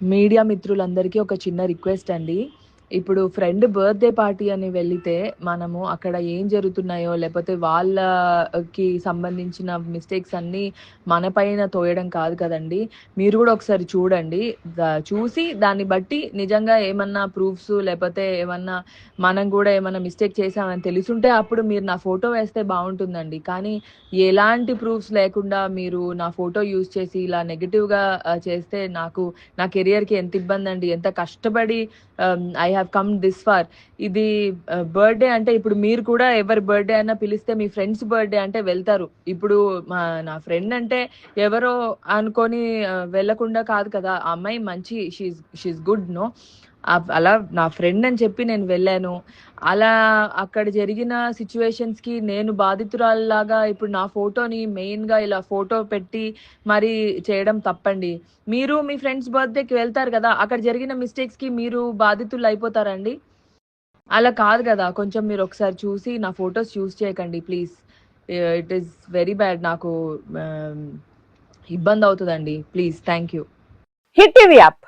Media మిత్రులందరికీ ఒక చిన్న రిక్వెస్ట్ అండి. ఇప్పుడు ఫ్రెండ్ బర్త్డే పార్టీ అని వెళితే మనము అక్కడ ఏం జరుగుతున్నాయో లేకపోతే వాళ్ళకి సంబంధించిన మిస్టేక్స్ అన్నీ మన పైన తోయడం కాదు కదండి. మీరు కూడా ఒకసారి చూడండి. చూసి దాన్ని బట్టి నిజంగా ఏమన్నా ప్రూఫ్స్ లేకపోతే ఏమన్నా మనం కూడా ఏమన్నా మిస్టేక్ చేసామని తెలుసుంటే అప్పుడు మీరు నా ఫోటో వేస్తే బాగుంటుందండి. కానీ ఎలాంటి ప్రూఫ్స్ లేకుండా మీరు నా ఫోటో యూజ్ చేసి ఇలా నెగిటివ్గా చేస్తే నాకు నా కెరియర్కి ఎంత ఇబ్బంది అండి ఎంత కష్టపడి I have come this far ఇది బర్త్డే అంటే ఇప్పుడు మీరు కూడా ఎవరి బర్త్డే అయినా పిలిస్తే మీ ఫ్రెండ్స్ బర్త్డే అంటే వెళ్తారు. ఇప్పుడు మా నా ఫ్రెండ్ అంటే ఎవరో అనుకొని వెళ్ళకుండా కాదు కదా. ఆ అమ్మాయి మంచి షీస్ షీస్ గుడ్ నో అలా నా ఫ్రెండ్ అని చెప్పి నేను వెళ్ళాను. అలా అక్కడ జరిగిన సిచ్యువేషన్స్కి నేను బాధితురాల్లాగా ఇప్పుడు నా ఫోటోని మెయిన్గా ఇలా ఫోటో పెట్టి మరి చేయడం తప్పండి. మీరు మీ ఫ్రెండ్స్ బర్త్డేకి వెళ్తారు కదా అక్కడ జరిగిన మిస్టేక్స్కి మీరు బాధితులు అయిపోతారండి? అలా కాదు కదా కొంచెం మీరు ఒకసారి చూసి నా ఫొటోస్ చూస్ చేయకండి please it is very bad నాకు ఇబ్బంది అవుతుందండి. Please thank you hit TV app.